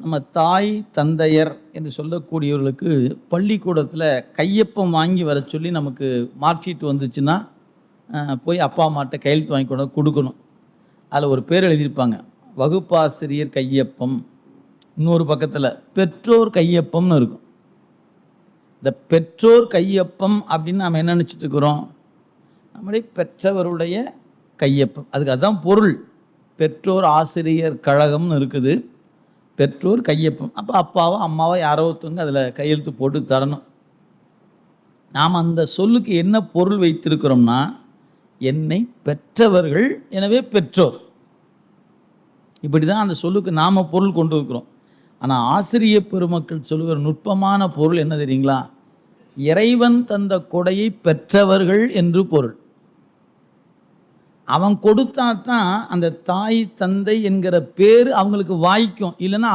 நம்ம தாய் தந்தையர் என்று சொல்லக்கூடியவர்களுக்கு பள்ளிக்கூடத்தில் கையொப்பம் வாங்கி வர சொல்லி நமக்கு மார்க் ஷீட் வந்துச்சுன்னா போய் அப்பா அம்மாட்ட கையெழுத்து வாங்கி கொண்டு வந்து கொடுக்கணும். அதில் ஒரு பேர் எழுதியிருப்பாங்க. வகுப்பாசிரியர் கையொப்பம். இன்னொரு பக்கத்தில் பெற்றோர் கையொப்பம்னு இருக்கும். இந்த பெற்றோர் கையொப்பம் அப்படின்னு நாம் என்ன நினச்சிட்டு இருக்கிறோம்? நம்முடைய பெற்றவருடைய கையொப்பம். அதுக்கு அதுதான் பொருள். பெற்றோர் ஆசிரியர் கழகம்னு இருக்குது. பெற்றோர் கையொப்பம். அப்போ அப்பாவோ அம்மாவோ யாரோ ஒருத்தவங்க அதில் கையெழுத்து போட்டு தரணும். நாம் அந்த சொல்லுக்கு என்ன பொருள் வைத்திருக்கிறோம்னா என்னை பெற்றவர்கள் எனவே பெற்றோர். இப்படி தான் அந்த சொல்லுக்கு நாம் பொருள் கொண்டு வைக்கிறோம் ஆனால் ஆசிரிய பெருமக்கள் சொல்லுகிற நுட்பமான பொருள் என்ன தெரியுங்களா? இறைவன் தந்த கொடையை பெற்றவர்கள் என்று பொருள். அவன் கொடுத்தா தான் அந்த தாய் தந்தை என்கிற பேர் அவங்களுக்கு வாய்க்கும். இல்லைன்னா